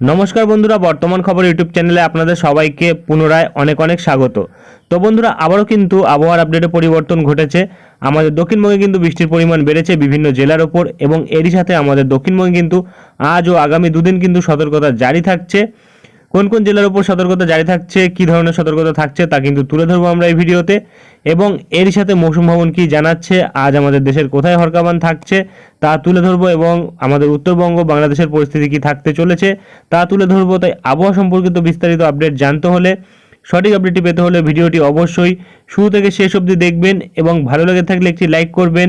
নমস্কার বন্ধুরা, বর্তমান খবর ইউটিউব চ্যানেলে আপনাদের সবাইকে পুনরায় অনেক অনেক স্বাগত। তো বন্ধুরা, আবারও কিন্তু আবহাওয়ার আপডেটে পরিবর্তন ঘটেছে। আমাদের দক্ষিণবঙ্গে কিন্তু বৃষ্টির পরিমাণ বেড়েছে বিভিন্ন জেলার ওপর এবং এরই সাথে আমাদের দক্ষিণবঙ্গে কিন্তু আজ ও আগামী দুদিন কিন্তু সতর্কতা জারি থাকছে। কোন কোন জেলার উপর সতর্কতা জারি থাকছে, কি ধরনের সতর্কতা থাকছে তা কিন্তু তুলে ধরবো আমরা এই ভিডিওতে। এবং এরই সাথে মৌসুম ভবন কি জানাচ্ছে, আজ আমাদের দেশের কোথায় হরকাবান থাকছে তা তুলে ধরবো এবং আমাদের উত্তরবঙ্গ, বাংলাদেশের পরিস্থিতি কি থাকতে চলেছে তা তুলে ধরবো। তাই আবহাওয়া সম্পর্কিত বিস্তারিত আপডেট জানতে হলে সঠিক আপডেটটি পেতে হলে ভিডিওটি অবশ্যই শুরু থেকে শেষ অবধি দেখবেন এবং ভালো লেগে থাকলে একটি লাইক করবেন।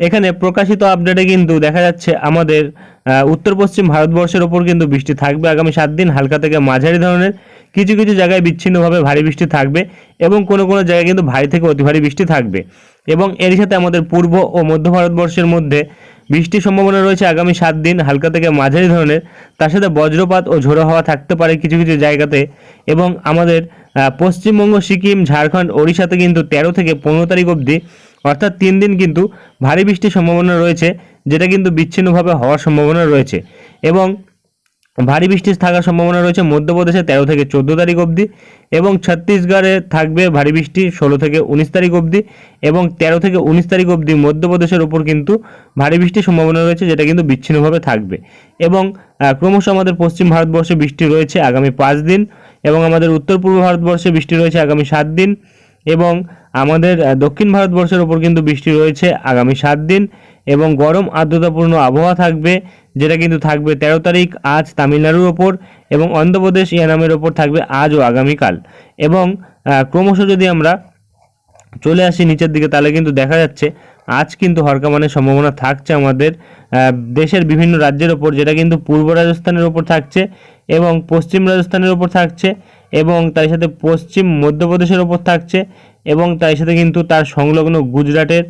এখানে প্রকাশিত আপডেটে কিন্তু দেখা যাচ্ছে আমাদের উত্তর পশ্চিম ভারতবর্ষের ওপর কিন্তু বৃষ্টি থাকবে। আগামী সাত দিন হালকা থেকে মাঝারি ধরনের কিছু কিছু জায়গায় বিচ্ছিন্নভাবে ভারী বৃষ্টি থাকবে এবং কোনো কোনো জায়গায় কিন্তু ভারী থেকে অতি ভারী বৃষ্টি থাকবে। এবং এর সাথে আমাদের পূর্ব ও মধ্য ভারতবর্ষের মধ্যে বৃষ্টির সম্ভাবনা রয়েছে আগামী সাত দিন হালকা থেকে মাঝারি ধরনের। তার সাথে বজ্রপাত ও ঝোড়ো হাওয়া থাকতে পারে কিছু কিছু জায়গাতে। এবং আমাদের পশ্চিমবঙ্গ, সিকিম, ঝাড়খণ্ড, ওড়িশাতে কিন্তু তেরো থেকে পনেরো তারিখ অবধি অর্থাৎ তিন দিন কিন্তু ভারী বৃষ্টির সম্ভাবনা রয়েছে, যেটা কিন্তু বিচ্ছিন্নভাবে হওয়ার সম্ভাবনা রয়েছে। এবং ভারী বৃষ্টি থাকার সম্ভাবনা রয়েছে মধ্যপ্রদেশে তেরো থেকে চোদ্দ তারিখ অবধি এবং ছত্তিশগড়ে থাকবে ভারী বৃষ্টি ষোলো থেকে উনিশ তারিখ অবধি এবং তেরো থেকে উনিশ তারিখ অবধি মধ্যপ্রদেশের ওপর কিন্তু ভারী বৃষ্টির সম্ভাবনা রয়েছে, যেটা কিন্তু বিচ্ছিন্নভাবে থাকবে। এবং ক্রমশ আমাদের পশ্চিম ভারতবর্ষে বৃষ্টি রয়েছে আগামী পাঁচ দিন এবং আমাদের উত্তর পূর্ব ভারতবর্ষে বৃষ্টি রয়েছে আগামী সাত দিন এবং আমাদের দক্ষিণ ভারতবর্ষের ওপর কিন্তু বৃষ্টি রয়েছে আগামী সাত দিন এবং গরম আর্দ্রতাপূর্ণ আবহাওয়া থাকবে, যেটা কিন্তু থাকবে তেরো তারিখ, আজ তামিলনাড়ুর ওপর এবং অন্ধ্রপ্রদেশ ইয়ানামের ওপর থাকবে আজ ও আগামীকাল। এবং ক্রমশ যদি আমরা চলে আসি নিচের দিকে, তাহলে কিন্তু দেখা যাচ্ছে আজ কিন্তু হরকামানের সম্ভাবনা থাকছে আমাদের দেশের বিভিন্ন রাজ্যের ওপর, যেটা কিন্তু পূর্ব রাজস্থানের ওপর থাকছে এবং পশ্চিম রাজস্থানের ওপর থাকছে এবং তার সাথে পশ্চিম মধ্যপ্রদেশের ওপর থাকছে এবং তার সাথে কিন্তু তার সংলগ্ন গুজরাটের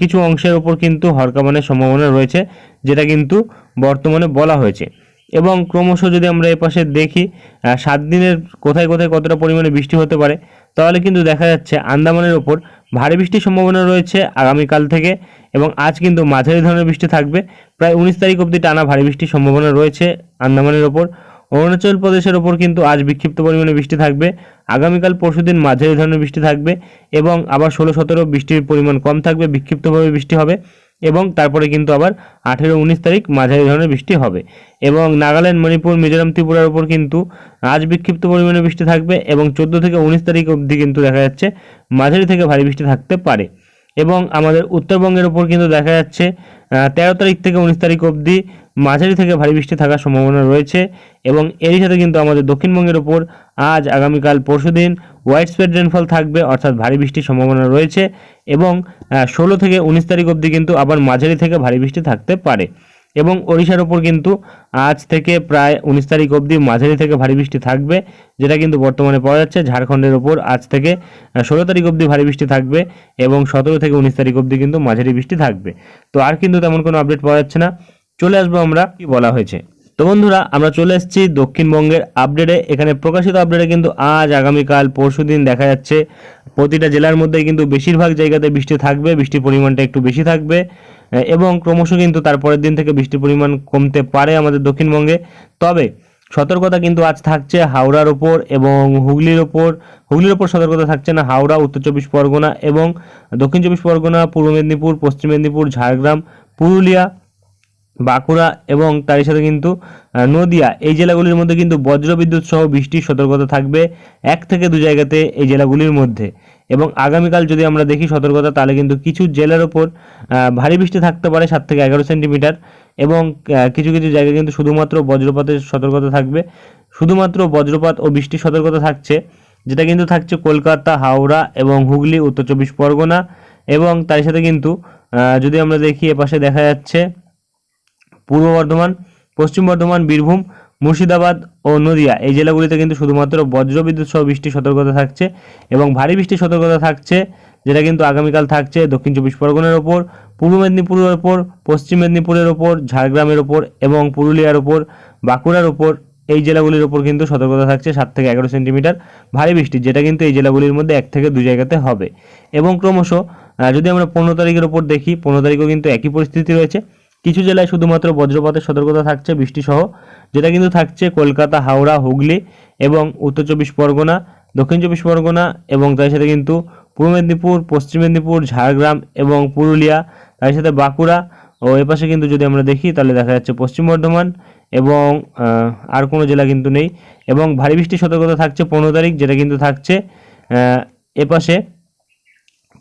কিছু অংশের ওপর কিন্তু হরকামানের সম্ভাবনা রয়েছে, যেটা কিন্তু বর্তমানে বলা হয়েছে। এবং ক্রমশ যদি আমরা এপাশে দেখি সাত দিনের কোথায় কোথায় কতটা পরিমাণে বৃষ্টি হতে পারে, তাহলে কিন্তু দেখা যাচ্ছে আন্দামানের ওপর ভারী বৃষ্টির সম্ভাবনা রয়েছে আগামীকাল থেকে এবং আজ কিন্তু মাঝারি ধরনের বৃষ্টি থাকবে। প্রায় উনিশ তারিখ অবধি টানা ভারী বৃষ্টির সম্ভাবনা রয়েছে আন্দামানের ওপর অরুণাচল প্রদেশের ওপর কিন্তু আজ বিক্ষিপ্ত পরিমাণে বৃষ্টি থাকবে। আগামীকাল পরশুদিন মাঝারি ধরনের বৃষ্টি থাকবে এবং আবার ষোলো সতেরো বৃষ্টির পরিমাণ কম থাকবে, বিক্ষিপ্তভাবে বৃষ্টি হবে এবং তারপরে কিন্তু আবার আঠেরো উনিশ তারিখ মাঝারি ধরনের বৃষ্টি হবে। এবং নাগাল্যান্ড, মণিপুর, মিজোরাম, ত্রিপুরার উপর কিন্তু আজ বিক্ষিপ্ত পরিমাণে বৃষ্টি থাকবে এবং চোদ্দ থেকে উনিশ তারিখ অবধি কিন্তু দেখা যাচ্ছে মাঝারি থেকে ভারী বৃষ্টি থাকতে পারে। এবং আমাদের উত্তরবঙ্গের ওপর কিন্তু দেখা যাচ্ছে তেরো তারিখ থেকে উনিশ তারিখ অবধি মাঝারি থেকে ভারী বৃষ্টি থাকার সম্ভাবনা রয়েছে এবং এরই সাথে কিন্তু আমাদের দক্ষিণবঙ্গের ওপর আজ আগামীকাল পরশুদিন হোয়াইট স্প্রেড রেনফল থাকবে, অর্থাৎ ভারী বৃষ্টির সম্ভাবনা রয়েছে এবং ষোলো থেকে উনিশ তারিখ অবধি কিন্তু আবার মাঝারি থেকে ভারী বৃষ্টি থাকতে পারে এবং ওড়িশার ওপর কিন্তু আজ থেকে প্রায় উনিশ তারিখ অবধি মাঝারি থেকে ভারী বৃষ্টি থাকবে, যেটা কিন্তু বর্তমানে পাওয়া যাচ্ছে ঝাড়খণ্ডের ওপর আজ থেকে ষোলো তারিখ অবধি ভারী বৃষ্টি থাকবে এবং সতেরো থেকে উনিশ তারিখ অবধি কিন্তু মাঝারি বৃষ্টি থাকবে। তো আর কিন্তু তেমন কোনো আপডেট পাওয়া যাচ্ছে না। চলে আসব আমরা, কি বলা হয়েছে? তো বন্ধুরা, আমরা চলে এসেছি দক্ষিণবঙ্গের আপডেটে। এখানে প্রকাশিত আপডেটে কিন্তু আজ, আগামীকাল, পরশু দিন দেখা যাচ্ছে। প্রতিটা জেলার মধ্যে কিন্তু বেশিরভাগ জায়গাতে বৃষ্টি থাকবে, বৃষ্টির পরিমাণটা একটু বেশি থাকবে। এবং ক্রমশ কিন্তু তারপরের দিন থেকে বৃষ্টির পরিমাণ কমতে পারে আমাদের দক্ষিণবঙ্গে। তবে সতর্কতা কিন্তু আজ থাকছে হাওড়ার ওপর এবং হুগলির ওপর। হুগলির ওপর সতর্কতা থাকছে না হাওড়া, উত্তর চব্বিশ পরগনা এবং দক্ষিণ চব্বিশ পরগনা, পূর্ব মেদিনীপুর, পশ্চিম মেদিনীপুর, ঝাড়গ্রাম, পুরুলিয়া বাঁকুড়া এবং তারই সাথে কিন্তু নদিয়া। এই জেলাগুলির মধ্যে কিন্তু বজ্রবিদ্যুৎ সহ বৃষ্টির সতর্কতা থাকবে এক থেকে দু জায়গাতে এই জেলাগুলির মধ্যে। এবং আগামীকাল যদি আমরা দেখি সতর্কতা, তাহলে কিন্তু কিছু জেলার ওপর ভারী বৃষ্টি থাকতে পারে সাত থেকে এগারো সেন্টিমিটার এবং কিছু কিছু জায়গায় কিন্তু শুধুমাত্র বজ্রপাতের সতর্কতা থাকবে। শুধুমাত্র বজ্রপাত ও বৃষ্টির সতর্কতা থাকছে, যেটা কিন্তু থাকছে কলকাতা, হাওড়া এবং হুগলি, উত্তর চব্বিশ পরগনা। এবং তার সাথে কিন্তু যদি আমরা দেখি এপাশে দেখা যাচ্ছে পূর্ব বর্ধমান, পশ্চিম বর্ধমান, বীরভূম, মুর্শিদাবাদ ও নদিয়া। এই জেলাগুলিতে কিন্তু শুধুমাত্র বজ্রবিদ্যুৎ সহ বৃষ্টির সতর্কতা থাকছে এবং ভারী বৃষ্টির সতর্কতা থাকছে, যেটা কিন্তু আগামীকাল থাকছে দক্ষিণ চব্বিশ পরগনার ওপর, পূর্ব মেদিনীপুরের ওপর, পশ্চিম মেদিনীপুরের ওপর, ঝাড়গ্রামের ওপর এবং পুরুলিয়ার ওপর, বাঁকুড়ার ওপর এই জেলাগুলির ওপর কিন্তু সতর্কতা থাকছে সাত থেকে এগারো সেন্টিমিটার ভারী বৃষ্টি, যেটা কিন্তু এই জেলাগুলির মধ্যে এক থেকে দুই জায়গাতে হবে। এবং ক্রমশ যদি আমরা পনেরো তারিখের ওপর দেখি, পনেরো তারিখেও কিন্তু একই পরিস্থিতি রয়েছে। কিছু জেলায় শুধুমাত্র বজ্রপাতের সতর্কতা থাকছে বৃষ্টি সহ যেটা কিন্তু থাকছে কলকাতা, হাওড়া, হুগলি এবং উত্তর চব্বিশ পরগনা, দক্ষিণ চব্বিশ পরগনা এবং তার সাথে কিন্তু পূর্ব মেদিনীপুর, পশ্চিম মেদিনীপুর, ঝাড়গ্রাম এবং পুরুলিয়া, তার সাথে বাঁকুড়া ও এপাশে কিন্তু যদি আমরা দেখি তাহলে দেখা যাচ্ছে পশ্চিম বর্ধমান এবং আর কোনো জেলা কিন্তু নেই এবং ভারী বৃষ্টির সতর্কতা থাকছে পনেরো তারিখ, যেটা কিন্তু থাকছে এপাশে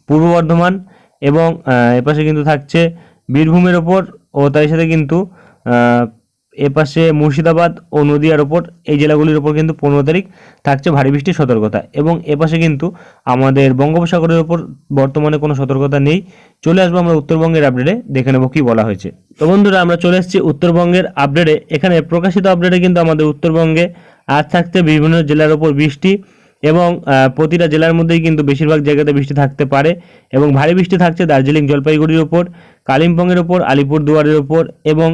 পূর্ব বর্ধমান এবং এপাশে কিন্তু থাকছে বীরভূমের ওপর ও তার সাথে কিন্তু এপাশে মুর্শিদাবাদ ও নদিয়ার ওপর, এই জেলাগুলির ওপর কিন্তু পনেরো তারিখ থাকছে ভারী বৃষ্টির সতর্কতা এবং এপাশে কিন্তু আমাদের বঙ্গোপসাগরের ওপর বর্তমানে কোনো সতর্কতা নেই। চলে আসব আমরা উত্তরবঙ্গের আপডেটে দেখে নেব কী বলা হয়েছে। তো বন্ধুরা, আমরা চলে এসেছি উত্তরবঙ্গের আপডেটে এখানে প্রকাশিত আপডেটে কিন্তু আমাদের উত্তরবঙ্গে আজ থাকছে বিভিন্ন জেলার ওপর বৃষ্টি। এবং প্রতিটা জেলার মধ্যেই কিন্তু বেশিরভাগ জায়গাতে বৃষ্টি থাকতে পারে এবং ভারী বৃষ্টি থাকছে দার্জিলিং জলপাইগুড়ির ওপর, কালিম্পংয়ের ওপর আলিপুর দুয়ারের ওপর এবং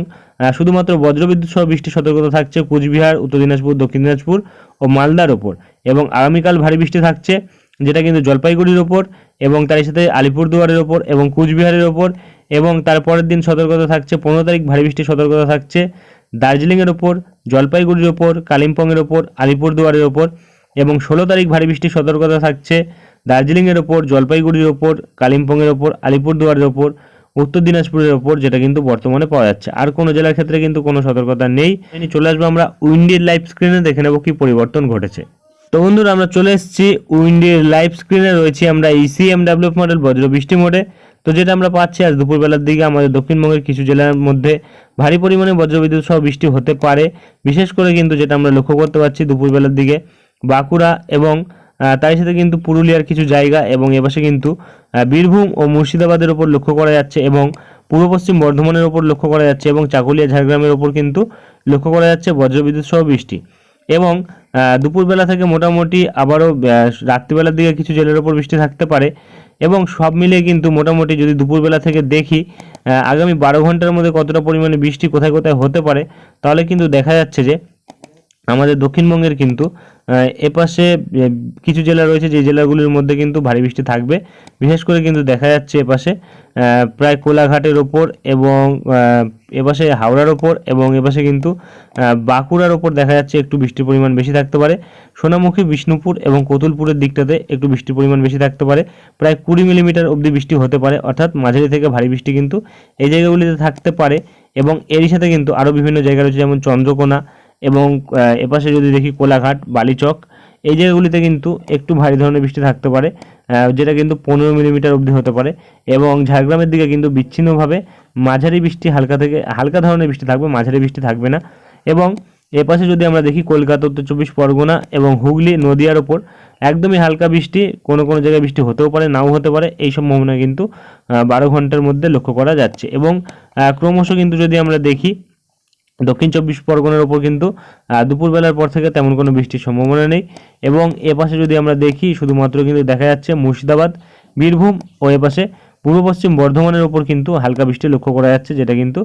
শুধুমাত্র বজ্রবিদ্যুৎ সহ বৃষ্টির সতর্কতা থাকছে কুচবিহার, উত্তর দিনাজপুর, দক্ষিণ দিনাজপুর ও মালদার ওপর এবং আগামীকাল ভারী বৃষ্টি থাকছে যেটা কিন্তু জলপাইগুড়ির ওপর এবং তার সাথে আলিপুর দুয়ারের ওপর এবং কুচবিহারের ওপর এবং তার পরের দিন সতর্কতা থাকছে, পনেরো তারিখ ভারী বৃষ্টির সতর্কতা থাকছে দার্জিলিংয়ের ওপর, জলপাইগুড়ির ওপর, কালিম্পংয়ের ওপর আলিপুর দুয়ারের ওপর এবং ষোলো তারিখ ভারী বৃষ্টির সতর্কতা থাকছে। দার্জিলিংয়ের ওপর, জলপাইগুড়ির ওপর, কালিম্পংয়ের ওপর, আলিপুরদুয়ারের ওপর, উত্তর দিনাজপুরের ওপর যেটা কিন্তু বর্তমানে পাওয়া যাচ্ছে। আর কোনো জেলার ক্ষেত্রে কিন্তু কোনো সতর্কতা নেই। চলে আসব আমরা উইন্ডির লাইভ স্ক্রিনে, দেখে নেব কি পরিবর্তন ঘটেছে। তো বন্ধুরা, আমরা চলে এসেছি উইন্ডির লাইভ স্ক্রিনে। রয়েছি আমরা ইসিএমডাব্লিউ মডেল বজ্র বৃষ্টি মোডে। তো যেটা আমরা পাচ্ছি আজ দুপুরবেলার দিকে আমাদের দক্ষিণবঙ্গের কিছু জেলার মধ্যে ভারী পরিমাণে বজ্রবিদ্যুৎ সহ বৃষ্টি হতে পারে। বিশেষ করে কিন্তু যেটা আমরা লক্ষ্য করতে পারছি দুপুরবেলার দিকে। বাঁকুড়া এবং তার সাথে কিন্তু পুরুলিয়ার কিছু জায়গা এবং এপাশে কিন্তু বীরভূম ও মুর্শিদাবাদের ওপর লক্ষ্য করা যাচ্ছে এবং পূর্ব পশ্চিম বর্ধমানের ওপর লক্ষ্য করা যাচ্ছে এবং চাকুলিয়া ঝাড়গ্রামের ওপর কিন্তু লক্ষ্য করা যাচ্ছে বজ্রবিদ্যুৎ সহ বৃষ্টি। এবং দুপুরবেলা থেকে মোটামুটি আবারও রাত্রিবেলার দিকে কিছু জেলের ওপর বৃষ্টি থাকতে পারে এবং সব মিলিয়ে কিন্তু মোটামুটি যদি দুপুরবেলা থেকে দেখি আগামী বারো ঘণ্টার মধ্যে কতটা পরিমাণে বৃষ্টি কোথায় কোথায় হতে পারে, তাহলে কিন্তু দেখা যাচ্ছে যে আমাদের দক্ষিণবঙ্গের কিন্তু এপাশে কিছু জেলা রয়েছে যে জেলাগুলির মধ্যে কিন্তু ভারী বৃষ্টি থাকবে। বিশেষ করে কিন্তু দেখা যাচ্ছে এপাশে প্রায় কোলাঘাটের ওপর এবং এপাশে হাওড়ার ওপর এবং এপাশে কিন্তু বাঁকুড়ার ওপর দেখা যাচ্ছে একটু বৃষ্টির পরিমাণ বেশি থাকতে পারে। সোনামুখী, বিষ্ণুপুর এবং কতুলপুরের দিকটাতে একটু বৃষ্টির পরিমাণ বেশি থাকতে পারে। প্রায় কুড়ি মিলিমিটার অবধি বৃষ্টি হতে পারে, অর্থাৎ মাঝারি থেকে ভারী বৃষ্টি কিন্তু এই জায়গাগুলিতে থাকতে পারে এবং এরই সাথে কিন্তু আরও বিভিন্ন জায়গা রয়েছে, যেমন চন্দ্রকোনা এবং এপাশে যদি দেখি কোলাঘাট, বালিচক, এই জায়গাগুলিতে কিন্তু একটু ভারী ধরনের বৃষ্টি থাকতে পারে যেটা কিন্তু পনেরো মিলিমিটার অবধি হতে পারে এবং ঝাড়গ্রামের দিকে কিন্তু বিচ্ছিন্নভাবে মাঝারি বৃষ্টি হালকা থেকে, হালকা ধরনের বৃষ্টি থাকবে, মাঝারি বৃষ্টি থাকবে না এবং এপাশে যদি আমরা দেখি কলকাতা, উত্তর চব্বিশ পরগনা এবং হুগলি নদিয়ার ওপর, একদমই হালকা বৃষ্টি, কোনো কোনো জায়গায় বৃষ্টি হতেও পারে, নাও হতে পারে, এই সম্ভাবনা কিন্তু বারো ঘণ্টার মধ্যে লক্ষ্য করা যাচ্ছে এবং ক্রমশ কিন্তু যদি আমরা দেখি দক্ষিণ চব্বিশ পরগনার ওপর কিন্তু দুপুরবেলার পর থেকে তেমন কোনো বৃষ্টির সম্ভাবনা নেই এবং এপাশে যদি আমরা দেখি, শুধুমাত্র কিন্তু দেখা যাচ্ছে মুর্শিদাবাদ, বীরভূম ও এপাশে পূর্ব পশ্চিম বর্ধমানের ওপর কিন্তু হালকা বৃষ্টি লক্ষ্য করা যাচ্ছে, যেটা কিন্তু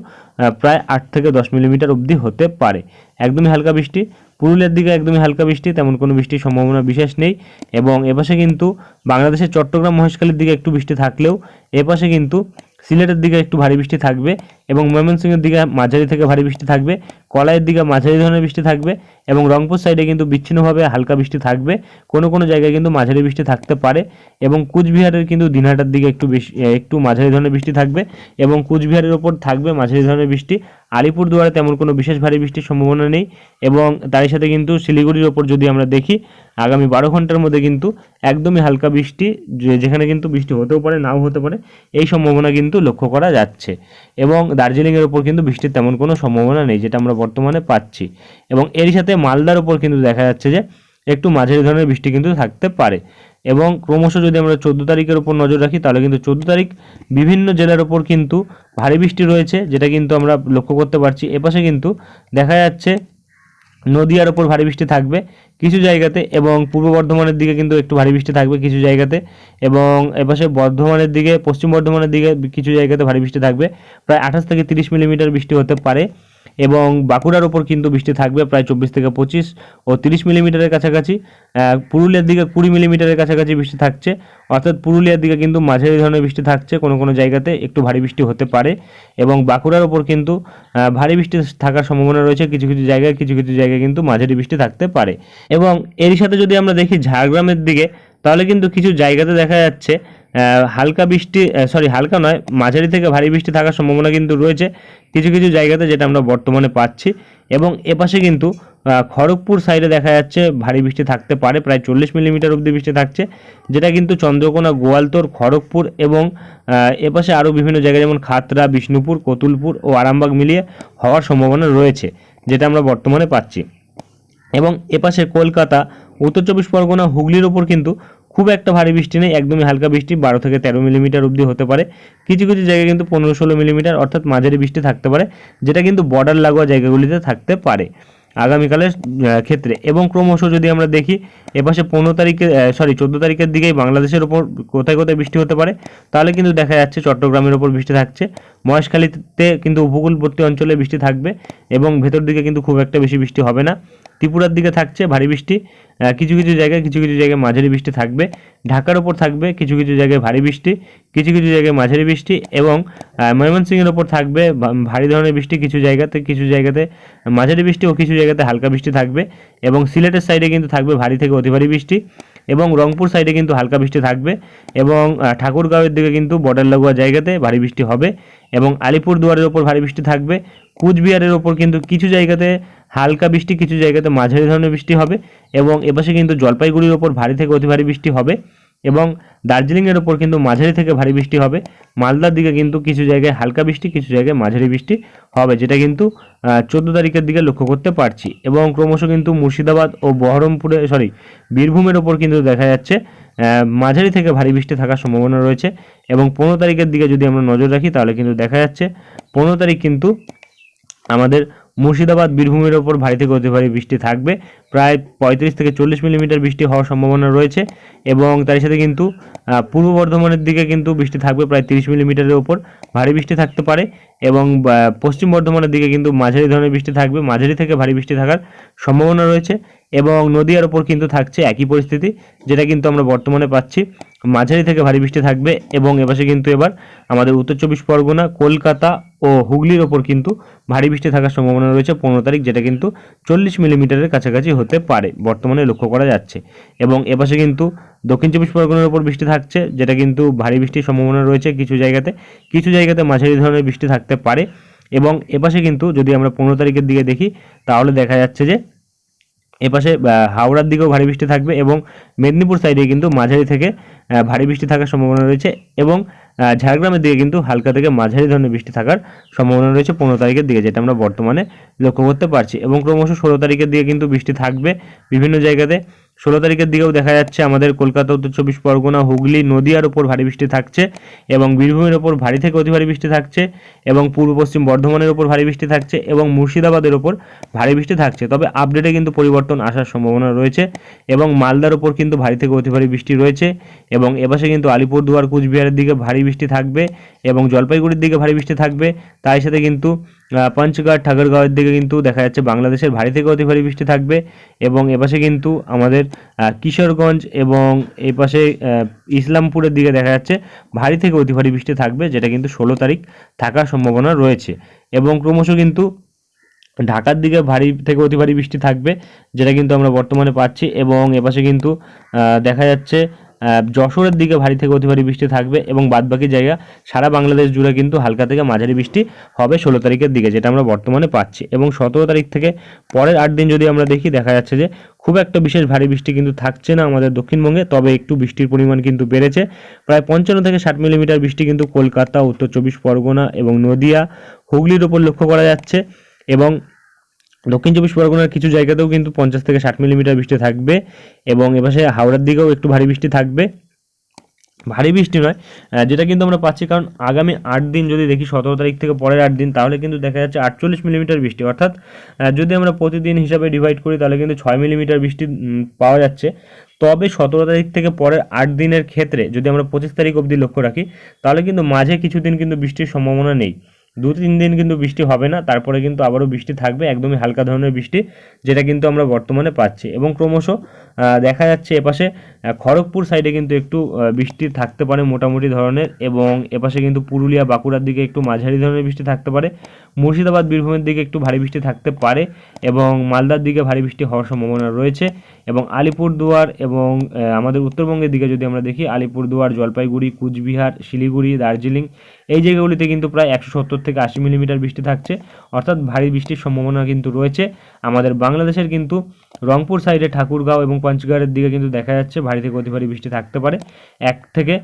প্রায় আট থেকে দশ মিলিমিটার অবধি হতে পারে। একদমই হালকা বৃষ্টি, পুরুলিয়ার দিকে একদমই হালকা বৃষ্টি, তেমন কোনো বৃষ্টির সম্ভাবনা বিশেষ নেই এবং এপাশে কিন্তু বাংলাদেশের চট্টগ্রাম মহেশখালীর দিকে একটু বৃষ্টি থাকলেও এপাশে কিন্তু সিলেটের দিকে একটু ভারী বৃষ্টি থাকবে। এবং ময়মনসিংহের দিকে মাঝারি থেকে ভারী বৃষ্টি থাকবে, কলাইয়ের দিকে মাঝারি ধরনের বৃষ্টি থাকবে এবং রংপুর সাইডে কিন্তু বিচ্ছিন্নভাবে হালকা বৃষ্টি থাকবে। কোনো কোনো জায়গায় কিন্তু মাঝারি বৃষ্টি থাকতে পারে এবং কুচবিহারের কিন্তু দিনহাটার দিকে একটু বেশি একটু মাঝারি ধরনের বৃষ্টি থাকবে এবং কুচবিহারের ওপর থাকবে মাঝারি ধরনের বৃষ্টি। আলিপুরদুয়ারে তেমন কোনো বিশেষ ভারী বৃষ্টির সম্ভাবনা নেই এবং তারই সাথে কিন্তু শিলিগুড়ির ওপর যদি আমরা দেখি, আগামী বারো ঘণ্টার মধ্যে কিন্তু একদমই হালকা বৃষ্টি যেখানে কিন্তু বৃষ্টি হতেও পারে, নাও হতে পারে, এই সম্ভাবনা কিন্তু লক্ষ্য করা যাচ্ছে। এবং দার্জিলিংয়ের ওপর কিন্তু বৃষ্টির তেমন কোনো সম্ভাবনা নেই, যেটা আমরা বর্তমানে পাচ্ছি। এবং এরই সাথে মালদার ওপর কিন্তু দেখা যাচ্ছে যে, একটু মাঝারি ধরনের বৃষ্টি কিন্তু থাকতে পারে। এবং ক্রমশ যদি আমরা চোদ্দ তারিখের উপর নজর রাখি, তাহলে কিন্তু চোদ্দ তারিখ বিভিন্ন জেলার ওপর কিন্তু ভারী বৃষ্টি রয়েছে, যেটা কিন্তু আমরা লক্ষ্য করতে পারছি। এপাশে কিন্তু দেখা যাচ্ছে নদিয়ার ওপর ভারী বৃষ্টি থাকবে কিছু জায়গাতে এবং পূর্ব বর্ধমানের দিকে কিন্তু একটু ভারী বৃষ্টি থাকবে কিছু জায়গাতে এবং এপাশে বর্ধমানের দিকে, পশ্চিম বর্ধমানের দিকে কিছু জায়গাতে ভারী বৃষ্টি থাকবে। প্রায় আঠাশ থেকে তিরিশ মিলিমিটার বৃষ্টি হতে পারে। এবং বাঁকুড়ার ওপর কিন্তু বৃষ্টি থাকবে প্রায় চব্বিশ থেকে পঁচিশ ও তিরিশ মিলিমিটারের কাছাকাছি। পুরুলিয়ার দিকে কুড়ি মিলিমিটারের কাছাকাছি বৃষ্টি থাকছে। অর্থাৎ পুরুলিয়ার দিকে কিন্তু মাঝারি ধরনের বৃষ্টি থাকছে। কোনো কোনো জায়গাতে একটু ভারী বৃষ্টি হতে পারে এবং বাঁকুড়ার ওপর কিন্তু ভারী বৃষ্টি থাকার সম্ভাবনা রয়েছে। কিছু কিছু জায়গায়, কিছু কিছু জায়গায় কিন্তু মাঝারি বৃষ্টি থাকতে পারে। এবং এরই সাথে যদি আমরা দেখি ঝাড়গ্রামের দিকে তাহলে কিন্তু কিছু জায়গাতে দেখা যাচ্ছে হালকা বৃষ্টি সরি হালকা নয়, মাঝারি থেকে ভারী বৃষ্টি থাকার সম্ভাবনা কিন্তু রয়েছে কিছু কিছু জায়গাতে যেটা আমরা বর্তমানে পাচ্ছি এবং এপাশে কিন্তু খড়গপুর সাইডে দেখা যাচ্ছে ভারী বৃষ্টি থাকতে পারে, প্রায় চল্লিশ মিলিমিটার অবধি বৃষ্টি থাকছে, যেটা কিন্তু চন্দ্রকোনা, গোয়ালতোর, খড়গপুর এবং এপাশে আরও বিভিন্ন জায়গায় যেমন খাতরা, বিষ্ণুপুর, কতুলপুর ও আরামবাগ মিলিয়ে হওয়ার সম্ভাবনা রয়েছে, যেটা আমরা বর্তমানে পাচ্ছি। এবং এপাশে কলকাতা উত্তর চব্বিশ পরগনা, হুগলির ওপর কিন্তু খুব একটা ভারী বৃষ্টি নেই, একদমই হালকা বৃষ্টি, বারো থেকে তেরো মিলিমিটার অবধি হতে পারে। কিছু কিছু জায়গায় কিন্তু পনেরো ষোলো মিলিমিটার অর্থাৎ মাঝারি বৃষ্টি থাকতে পারে, যেটা কিন্তু বর্ডার লাগোয়া জায়গাগুলিতে থাকতে পারে আগামীকালের ক্ষেত্রে। এবং ক্রমশ যদি আমরা দেখি, এপাশে পনেরো তারিখে সরি চোদ্দ তারিখের দিকেই বাংলাদেশের ওপর কোথায় কোথায় বৃষ্টি হতে পারে, তাহলে কিন্তু দেখা যাচ্ছে চট্টগ্রামের ওপর বৃষ্টি থাকছে। মহেশখালীতে কিন্তু উপকূলবর্তী অঞ্চলে বৃষ্টি থাকবে এবং ভেতর দিকে কিন্তু খুব একটা বেশি বৃষ্টি হবে না। ত্রিপুরার দিকে থাকছে, ভারী বৃষ্টি। কিছু কিছু জায়গায়, কিছু কিছু জায়গায় মাঝারি বৃষ্টি থাকবে। ঢাকার ওপর থাকবে, কিছু কিছু জায়গায় ভারী বৃষ্টি, কিছু কিছু জায়গায় মাঝারি বৃষ্টি এবং ময়মনসিংহের ওপর থাকবে ভারী ধরনের বৃষ্টি কিছু জায়গাতে কিছু জায়গাতে মাঝারি বৃষ্টি ও কিছু জায়গাতে হালকা বৃষ্টি থাকবে এবং সিলেটের সাইডে কিন্তু থাকবে ভারী থেকে অতি ভারী বৃষ্টি। এবং রংপুর সাইডে কিন্তু হালকা বৃষ্টি থাকবে এবং ঠাকুরগাঁওয়ের দিকে কিন্তু বর্ডার লাগোয়া জায়গাতে ভারী বৃষ্টি হবে এবং আলিপুর দুয়ারের ওপর ভারী বৃষ্টি থাকবে। কুচবিহারের ওপর কিন্তু কিছু জায়গাতে হালকা বৃষ্টি, কিছু জায়গাতে মাঝারি ধরনের বৃষ্টি হবে এবং এপাশে কিন্তু জলপাইগুড়ির ওপর ভারী থেকে অতি ভারী বৃষ্টি হবে। এবং দার্জিলিংয়ের ওপর কিন্তু মাঝারি থেকে ভারী বৃষ্টি হবে। মালদার দিকে কিন্তু কিছু জায়গায় হালকা বৃষ্টি, কিছু জায়গায় মাঝারি বৃষ্টি হবে, যেটা কিন্তু চোদ্দ তারিখের দিকে লক্ষ্য করতে পারছি। এবং ক্রমশ কিন্তু মুর্শিদাবাদ ও বহরমপুরে সরি বীরভূমের ওপর কিন্তু দেখা যাচ্ছে মাঝারি থেকে ভারী বৃষ্টি থাকার সম্ভাবনা রয়েছে। এবং পনেরো তারিখের দিকে যদি আমরা নজর রাখি, তাহলে কিন্তু দেখা যাচ্ছে, পনেরো তারিখ কিন্তু আমাদের মুর্শিদাবাদ, বীরভূমের ওপর ভারী থেকে অতি ভারী বৃষ্টি থাকবে। প্রায় পঁয়ত্রিশ থেকে চল্লিশ মিলিমিটার বৃষ্টি হওয়ার সম্ভাবনা রয়েছে এবং তার সাথে কিন্তু পূর্ব বর্ধমানের দিকে কিন্তু বৃষ্টি থাকবে প্রায় তিরিশ মিলিমিটারের ওপর। ভারী বৃষ্টি থাকতে পারে এবং পশ্চিম বর্ধমানের দিকে কিন্তু মাঝারি ধরনের বৃষ্টি থাকবে। মাঝারি থেকে ভারী বৃষ্টি থাকার সম্ভাবনা রয়েছে। এবং নদীয়ার ওপর কিন্তু থাকছে একই পরিস্থিতি, যেটা কিন্তু আমরা বর্তমানে পাচ্ছি। মাঝারি থেকে ভারী বৃষ্টি থাকবে এবং এপাশে কিন্তু এবার আমাদের উত্তর চব্বিশ পরগনা, কলকাতা ও হুগলির ওপর কিন্তু ভারী বৃষ্টি থাকার সম্ভাবনা রয়েছে পনেরো তারিখ, যেটা কিন্তু চল্লিশ মিলিমিটারের কাছাকাছি হতে পারে, বর্তমানে লক্ষ্য করা যাচ্ছে। এবং এপাশে কিন্তু দক্ষিণ চব্বিশ পরগনার ওপর বৃষ্টি থাকছে, যেটা কিন্তু ভারী বৃষ্টির সম্ভাবনা রয়েছে কিছু জায়গাতে। কিছু জায়গাতে মাঝারি ধরনের বৃষ্টি থাকতে পারে এবং এপাশে কিন্তু যদি আমরা পনেরো তারিখের দিকে দেখি, তাহলে দেখা যাচ্ছে যে এপাশে হাওড়ার দিকেও ভারী বৃষ্টি থাকবে এবং মেদিনীপুর সাইডে কিন্তু মাঝারি থেকে ভারী বৃষ্টি থাকার সম্ভাবনা রয়েছে এবং ঝাড়গ্রামের দিকে কিন্তু হালকা থেকে মাঝারি ধরনের বৃষ্টি থাকার সম্ভাবনা রয়েছে পনেরো তারিখের দিকে, যেটা আমরা বর্তমানে লক্ষ্য করতে পারছি এবং ক্রমশ ষোলো তারিখের দিকে কিন্তু বৃষ্টি থাকবে বিভিন্ন জায়গাতে। ষোলো তারিখের দিকেও দেখা যাচ্ছে আমাদের কলকাতা উত্তর চব্বিশ পরগনা, হুগলি, নদিয়ার ওপর ভারী বৃষ্টি থাকছে এবং বীরভূমের ওপর ভারী থেকে অতি ভারী বৃষ্টি থাকছে এবং পূর্ব পশ্চিম বর্ধমানের ওপর ভারী বৃষ্টি থাকছে এবং মুর্শিদাবাদের ওপর ভারী বৃষ্টি থাকছে। তবে আপডেটে কিন্তু পরিবর্তন আসার সম্ভাবনা রয়েছে এবং মালদার ওপর কিন্তু ভারী থেকে অতি ভারী বৃষ্টি রয়েছে এবং এপাশে কিন্তু আলিপুরদুয়ার, কুচবিহারের দিকে ভারী বৃষ্টি থাকবে এবং জলপাইগুড়ির দিকে ভারী বৃষ্টি থাকবে। তাই সাথে কিন্তু পঞ্চগড়, ঠাকুরগাঁওয়ের দিকে কিন্তু দেখা যাচ্ছে বাংলাদেশের ভারী থেকে অতি ভারী বৃষ্টি থাকবে এবং এপাশে কিন্তু আমাদের কিশোরগঞ্জ এবং এপাশে ইসলামপুরের দিকে দেখা যাচ্ছে ভারী থেকে অতি ভারী বৃষ্টি থাকবে, যেটা কিন্তু ষোলো তারিখ থাকার সম্ভাবনা রয়েছে। এবং ক্রমশ কিন্তু ঢাকার দিকে ভারী থেকে অতি ভারী বৃষ্টি থাকবে, যেটা কিন্তু আমরা বর্তমানে পাচ্ছি এবং এপাশে কিন্তু দেখা যাচ্ছে যশোরের দিকে ভারী থেকে অতি ভারী বৃষ্টি থাকবে এবং বাদবাকি জায়গা সারা বাংলাদেশ জুড়ে কিন্তু হালকা থেকে মাঝারি বৃষ্টি হবে ষোলো তারিখের দিকে, যেটা আমরা বর্তমানে পাচ্ছি। এবং সতেরো তারিখ থেকে পরের আট দিন যদি আমরা দেখি, দেখা যাচ্ছে যে খুব একটা বিশেষ ভারী বৃষ্টি কিন্তু থাকছে না আমাদের দক্ষিণবঙ্গে, তবে একটু বৃষ্টির পরিমাণ কিন্তু বেড়েছে। প্রায় পঞ্চান্ন থেকে ষাট মিলিমিটার বৃষ্টি কিন্তু কলকাতা, উত্তর চব্বিশ পরগনা এবং নদিয়া, হুগলির ওপর লক্ষ্য করা যাচ্ছে। এবং দক্ষিণ চব্বিশ পরগনার কিছু জায়গাতেও কিন্তু পঞ্চাশ থেকে ষাট মিলিমিটার বৃষ্টি থাকবে এবং এপাশে হাওড়ার দিকেও একটু ভারী বৃষ্টি থাকবে। ভারী বৃষ্টি নয় যেটা কিন্তু আমরা পাচ্ছি, কারণ আগামী আট দিন যদি দেখি, সতেরো তারিখ থেকে পরের আট দিন, তাহলে কিন্তু দেখা যাচ্ছে আটচল্লিশ মিলিমিটার বৃষ্টি। অর্থাৎ যদি আমরা প্রতিদিন হিসাবে ডিভাইড করি, তাহলে কিন্তু ছয় মিলিমিটার বৃষ্টি পাওয়া যাচ্ছে। তবে সতেরো তারিখ থেকে পরের আট দিনের ক্ষেত্রে যদি আমরা পঁচিশ তারিখ অবধি লক্ষ্য রাখি, তাহলে কিন্তু মাঝে কিছুদিন কিন্তু বৃষ্টির সম্ভাবনা নেই। দু তিন দিন কিন্তু বৃষ্টি হবে না, তারপরে কিন্তু আবারও বৃষ্টি থাকবে, একদমই হালকা ধরনের বৃষ্টি, যেটা কিন্তু আমরা বর্তমানে পাচ্ছি। এবং ক্রমশ দেখা যাচ্ছে এপাশে খড়গপুর সাইডে কিন্তু একটু বৃষ্টি থাকতে পারে মোটামুটি ধরনের, এবং এপাশে কিন্তু পুরুলিয়া, বাঁকুড়ার দিকে একটু মাঝারি ধরনের বৃষ্টি থাকতে পারে, মুর্শিদাবাদ, বীরভূমের দিকে একটু ভারী বৃষ্টি থাকতে পারে, এবং মালদার দিকে ভারী বৃষ্টি হওয়ার সম্ভাবনা রয়েছে, এবং আলিপুরদুয়ার এবং আমাদের উত্তরবঙ্গের দিকে যদি আমরা দেখি, আলিপুরদুয়ার, জলপাইগুড়ি, কুচবিহার, শিলিগুড়ি, দার্জিলিং, এই জায়গাগুলিতে কিন্তু প্রায় একশো সত্তর থেকে আশি মিলিমিটার বৃষ্টি থাকছে। অর্থাৎ ভারী বৃষ্টির সম্ভাবনা কিন্তু রয়েছে। আমাদের বাংলাদেশের কিন্তু রংপুর সাইডে ঠাকুরগাঁও এবং পঞ্চগড়ের দিকে কিন্তু দেখা যাচ্ছে ভারী থেকে অতি ভারী বৃষ্টি থাকতে পারে। এক থেকে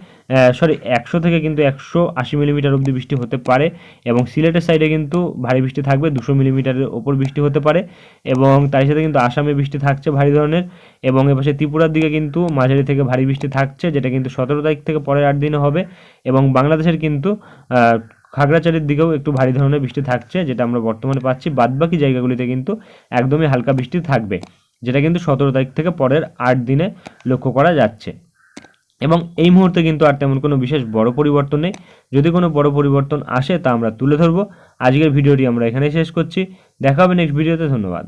সরি একশো থেকে কিন্তু একশো আশি মিলিমিটার অবধি বৃষ্টি হতে পারে এবং সিলেটের সাইডে কিন্তু ভারী বৃষ্টি থাকবে, দুশো মিলিমিটারের ওপর বৃষ্টি হতে পারে এবং তার সাথে কিন্তু আসামে বৃষ্টি থাকছে ভারী ধরনের এবং এপাশে ত্রিপুরার দিকে কিন্তু মাঝারি থেকে ভারী বৃষ্টি থাকছে, যেটা কিন্তু সতেরো তারিখ থেকে পরের আট দিনে হবে এবং বাংলাদেশের কিন্তু খাগড়াছড়ির দিকেও একটু ভারী ধরনের বৃষ্টি থাকছে, যেটা আমরা বর্তমানে পাচ্ছি। বাদবাকি জায়গাগুলিতে কিন্তু একদমই হালকা বৃষ্টি থাকবে, যেটা কিন্তু সতেরো তারিখ থেকে পরের আট দিনে লক্ষ্য করা যাচ্ছে। এবং এই মুহূর্তে কিন্তু আর তেমন কোনো বিশেষ বড় পরিবর্তন নেই। যদি কোনো বড় পরিবর্তন আসে তা আমরা তুলে ধরবো। আজকের ভিডিওটি আমরা এখানেই শেষ করছি। দেখা হবে নেক্সট ভিডিওতে ধন্যবাদ।